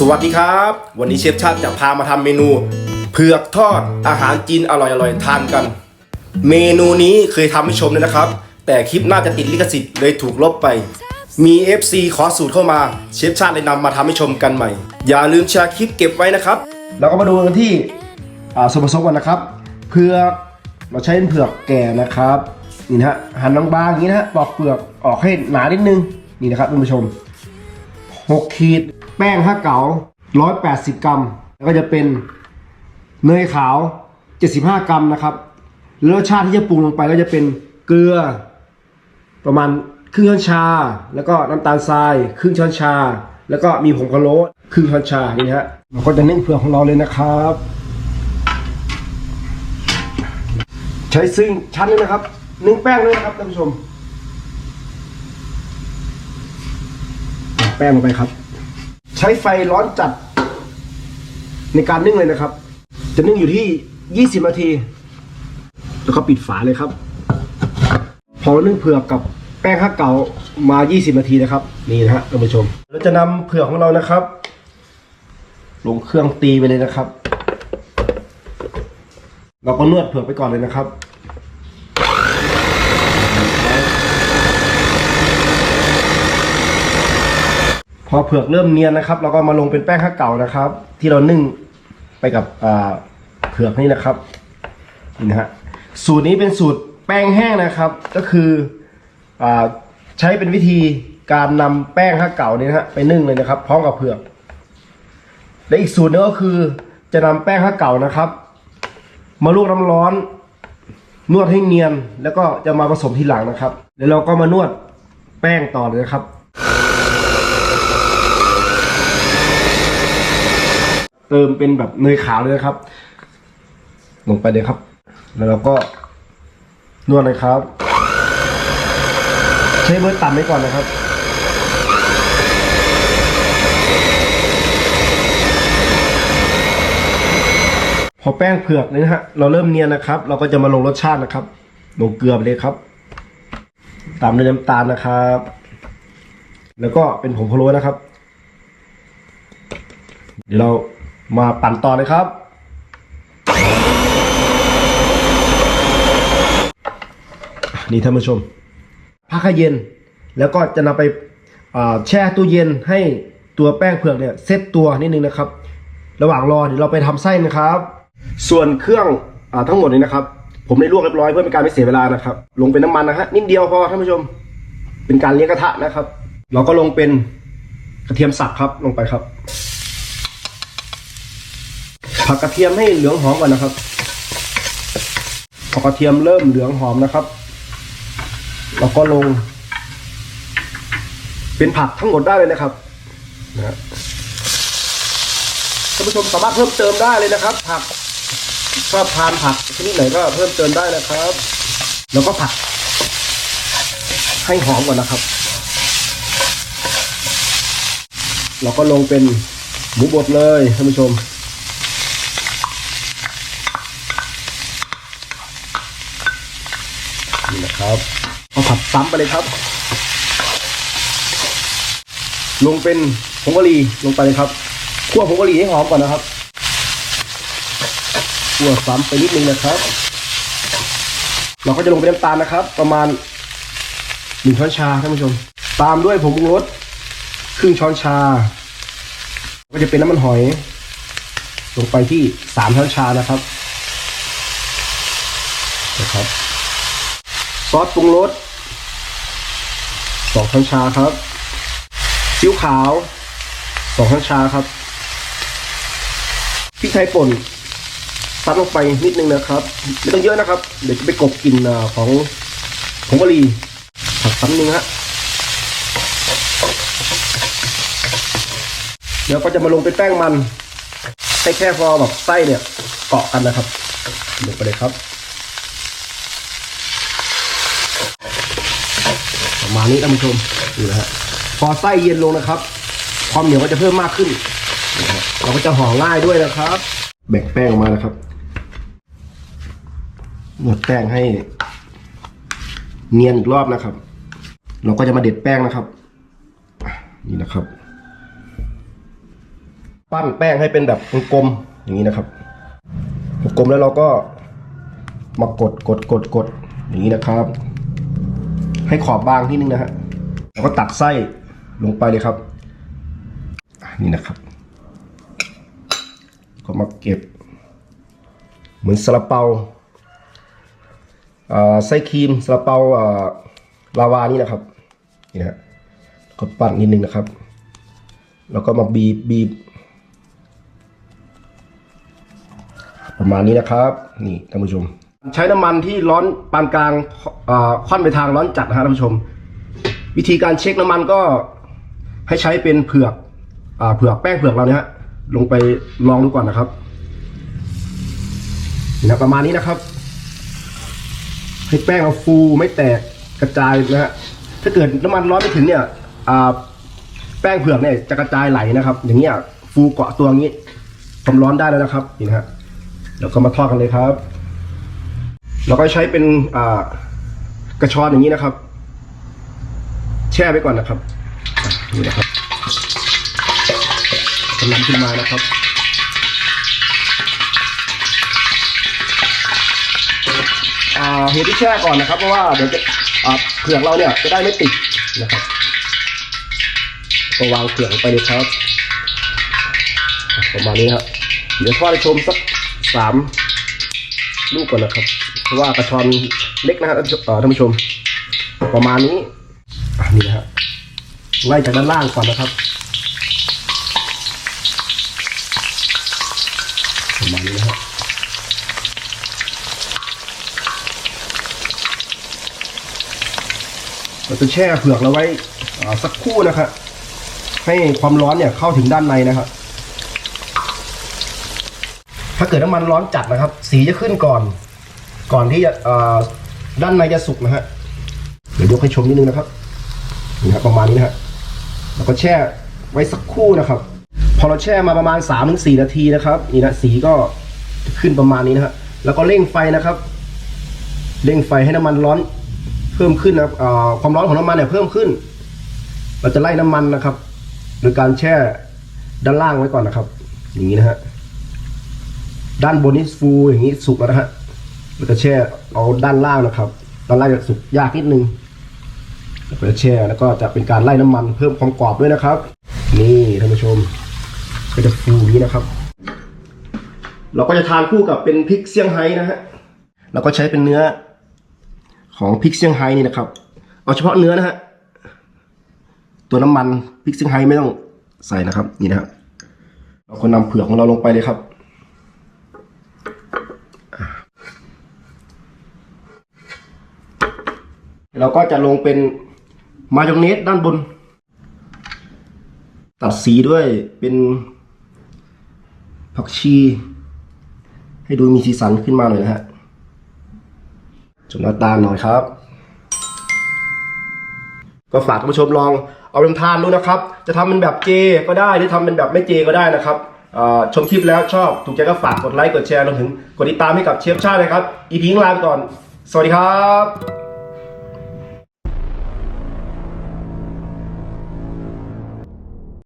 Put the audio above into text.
สวัสดีครับ วันนี้เชฟชาติจะพามาทำเมนู เผือกทอดอาหารจีนอร่อยๆทานกัน เมนูนี้เคยทำให้ชมเลยนะครับ แต่คลิปน่าจะติดลิขสิทธิ์เลยถูกลบไป มี FC ขอสูตรเข้ามาเชฟชาติเลยนำมาทำให้ชมกันใหม่ อย่าลืมแชร์คลิปเก็บไว้นะครับ เราก็มาดูกันที่อ่าส่วนผสมกันนะครับ เผือกเราใช้เป็นเผือกแก่นะครับนี่นะฮะหั่นบางๆอย่างนี้นะฮะปอกเปลือกออกให้หนานิดนึงนี่นะครับท่านผู้ชม 6 ขีด แป้งห้าเก๋า180กรัม แล้วก็จะเป็นเนยขาว75กรัมนะครับแล้วรสชาติที่จะปรุงลงไปก็จะเป็นเกลือ ประมาณครึ่งช้อนชา แล้วก็น้ำตาลทรายครึ่งช้อนชา แล้วก็มีผงพะโล้ครึ่งช้อนชานี่ฮะเราก็จะนึ่งเผือกของเราเลยนะครับ ใช้ซึ่งชั้นนี้นะครับนึ่งแป้งเลยนะครับท่านผู้ชม แป้งลงไปครับ ใช้ไฟร้อนจัด ในการนึ่งเลยนะครับ จะนึ่งอยู่ที่ 20 นาที แล้วก็ปิดฝาเลยครับ พอเนึ่งเผือกกับแป้งข้าวเก่ามา 20 นาทีนะครับ นี่นะฮะท่านผู้ชม เราจะนำเผือกของเรานะครับ ลงเครื่องตีไปเลยนะครับ เราก็นวดเผือกไปก่อนเลยนะครับ อเผือกเริ่มเนียนนะครับ เราก็มาลงเป็นแป้งข้าวเก่านะครับ ที่เรานึ่งไปกับเผือกนี่นะครับนี่นะฮะสูตรนี้เป็นสูตรแป้งแห้งนะครับ ก็คืออใช้เป็นวิธีการนำแป้งข้าวเก่านี่นะฮะไปนึ่งเลยนะครับ พร้อมกับเผือก และอีกสูตรหนึงก็คือจะนำแป้งข้าวเก่านะครับ มาลวกน้ำร้อน นวดให้เนียน แล้วก็จะมาผสมทีหลังนะครับ แล้วเราก็มานวดแป้งต่อเลยนะครับ เติมเป็นแบบเนยขาวเลยนะครับ ลงไปเลยครับ แล้วเราก็นวดเลยครับ ใช้เบอร์ต่ำไว้ก่อนนะครับพอแป้งเผือกนี่นะฮะเราเริ่มเนียนนะครับ เราก็จะมาลงรสชาตินะครับลงเกลือไปเลยครับ ตามด้วยน้ำตาลนะครับ แล้วก็เป็นผงพะโล้นะครับ เดี๋ยวเรา มาปั่นต่อเลยครับ นี่ท่านผู้ชมพักให้เย็น แล้วก็จะนำไปแช่ตู้เย็นให้ตัวแป้งเผือกเนี่ยเซตตัวนิดนึงนะครับ ระหว่างรอเดี๋ยวเราไปทำไส้นะครับ ส่วนเครื่องอทั้งหมดนี้นะครับ ผมได้ลวกเรียบร้อยเพื่อเป็นการไม่เสียเวลานะครับ ลงเป็นน้ำมันนะฮะนิดเดียวพอท่านผู้ชม เป็นการเลี้ยงกระทะนะครับ เราก็ลงเป็นกระเทียมสับครับลงไปครับ ผักกระเทียมให้เหลืองหอมก่อนนะครับพอกระเทียมเริ่มเหลืองหอมนะครับเราก็ลง เป็นผักทั้งหมดได้เลยนะครับนะท่านผู้ชมสามารถเพิ่มเติมได้เลยนะครับ ผักชอบทานผักชนิดไหนก็เพิ่มเติมได้นะครับ แล้วก็ผัดให้หอมก่อนนะครับ เราก็ลงเป็นหมูบดเลยท่านผู้ชม นี่นะ ครับเอาผัดซ้ำไปเลยครับ ลงเป็นผงกะหรี่ลงไปเลยครับคั่วผงกะหรี่ให้หอมก่อนนะครับคั่วซ้ำไปนิดนึงนะครับ เราก็จะลงเป็นน้ำตาลนะครับ ประมาณหนึ่งช้อนชาท่านผู้ชม ตามด้วยผงปรุงรสครึ่งช้อนชา ก็จะเป็นน้ำมันหอย ลงไปที่สามช้อนชานะครับนะครับ อสปรุงรสสองช้อนชาครับซีอิ๊วขาวสองช้อนชาครับพริกไทยป่นซัดลงไปนิดนึงนะครับไม่ต้องเยอะนะครับ เดี๋ยวจะไปกบกลิ่นอ่าของผงกะหรี่ผัดซ้ำนึงฮะเดี๋ยวก็จะมาลงเป็นแป้งมันให้แค่พอแบบไส้เนี่ยเกาะกันนะครับลงไปเลยครับ ประมาณ นี้ท่านผู้ชมดูนะฮะพอไส้เย็นลงนะครับ ความเหนียวก็จะเพิ่มมากขึ้นเราก็จะห่อง่ายด้วยนะครับ แบ่งแป้งออกมานะครับนวดแป้งให้ เนียนอีกรอบนะครับ เราก็จะมาเด็ดแป้งนะครับ นี่นะครับ ปั้นแป้งให้เป็นแบบกลมๆอย่างนี้นะครับกลมแล้วเราก็มากดกดกดกดอย่างนี้นะครับ ให้ขอบบางนิดนึงนะฮะแล้วก็ตักไส้ลงไปเลยครับนี่นะครับ ก็มาเก็บ เหมือนซาลาเปาไส้ครีมซาลาเปาลาวานี่นะครับนี่นะก็ปั้นนิดนึงนะครับ แล้วก็มาบีบบีบประมาณนี้นะครับ นี่ท่านผู้ชม ใช้น้ำมันที่ร้อนปานกลางอ่าควันไปทางร้อนจัดนะฮะท่านผู้ชม วิธีการเช็คน้ำมันก็ให้ใช้เป็นเผือกอเผือกแป้งเผือกเราเนี่ยฮะลงไปลองดูก่อนนะครับนะประมาณนี้นะครับ ให้แป้งเราฟูไม่แตกกระจายนะฮะถ้าเกิดน้ำมันร้อนไม่ถึงเนี่ยแป้งเผือกเนี่ยจะกระจายไหลนะครับ อย่างเงี้ยฟูเกาะตัวอย่างงี้ความร้อนได้แล้วนะครับนี่นะฮะเดี๋ยวก็มาทอดกันเลยครับ เราก็ใช้เป็นกระชอนอย่างนี้นะครับ แช่ไว้ก่อนนะครับนี่นะครับกำลังขึ้นมานะครับอ่าเหตุที่แช่ก่อนนะครับ เพราะว่าเดี๋ยวจะเผือกเราเนี่ยจะได้ไม่ติดนะครับก็วางเผือกไปเลยครับอะประมาณนี้ครับเดี๋ยวทอดให้ชมสักสาม ลูกก่อนนะครับ เพราะว่ากระชอนเล็กนะครับท่านผู้ชม ประมาณนี้นี่นะฮะไล่จากด้านล่างก่อนนะครับ ประมาณนี้นะฮะเราจะแช่เผือกเราไว้สักคู่นะครับให้ความร้อนเนี่ยเข้าถึงด้านในนะครับาเกิดน้ำมันร้อนจัดนะครับ สีจะขึ้นก่อน ก่อนที่จะด้านในจะสุกนะฮะเดี๋ยวยกให้ชมนิดนึงนะครับนี่ครับประมาณนี้นะฮะแล้วก็แช่ไว้สักครู่นะครับ พอเราแช่มาประมาณ3าถึงสนาทีนะครับนี่นะสีก็ขึ้นประมาณนี้นะฮะแล้วก็เร่งไฟนะครับ เร่งไฟให้น้ำมันร้อนเพิ่มขึ้นนะครับความร้อนของน้ำมันเนี่ยเพิ่มขึ้น เราจะไล่น้ำมันนะครับ โดยการแช่ด้านล่างไว้ก่อนนะครับ อย่างนี้นะฮะ ด้านบนนี่ฟูอย่างนี้สุกแล้วนะฮะเราจะแช่เอาด้านล่างนะครับ ด้านล่างจะสุกยากนิดนึงแล้วก็จะแช่แล้วก็จะเป็นการไล่น้ำมันเพิ่มความกรอบด้วยนะครับ นี่ท่านผู้ชม ก็จะฟูนี้นะครับ เราก็จะทานคู่กับเป็นพริกเซี่ยงไฮ้นะฮะเราก็ใช้เป็นเนื้อของพริกเซี่ยงไฮ้นี่นะครับ เอาเฉพาะเนื้อนะฮะตัวน้ำมันพริกเซี่ยงไฮ้ไม่ต้องใส่นะครับ นี่นะครับเราก็นำเผือกของเราลงไปเลยครับ เราก็จะลงเป็นมายองเนสด้านบน ตัดสีด้วยเป็นผักชี ให้ดูมีสีสันขึ้นมาหน่อยนะฮะจนหน้าตาหน่อยครับ ก็ฝากท่านผู้ชมลองเอาไปทานดูนะครับ จะทำเป็นแบบเจก็ได้หรือทำเป็นแบบไม่เจก็ได้นะครับชมคลิปแล้วชอบถูกใจก็ฝากกดไลค์กดแชร์รวมถึงกดติดตามให้กับเชฟชาติเลยครับ อีพีงลาไปก่อน สวัสดีครับ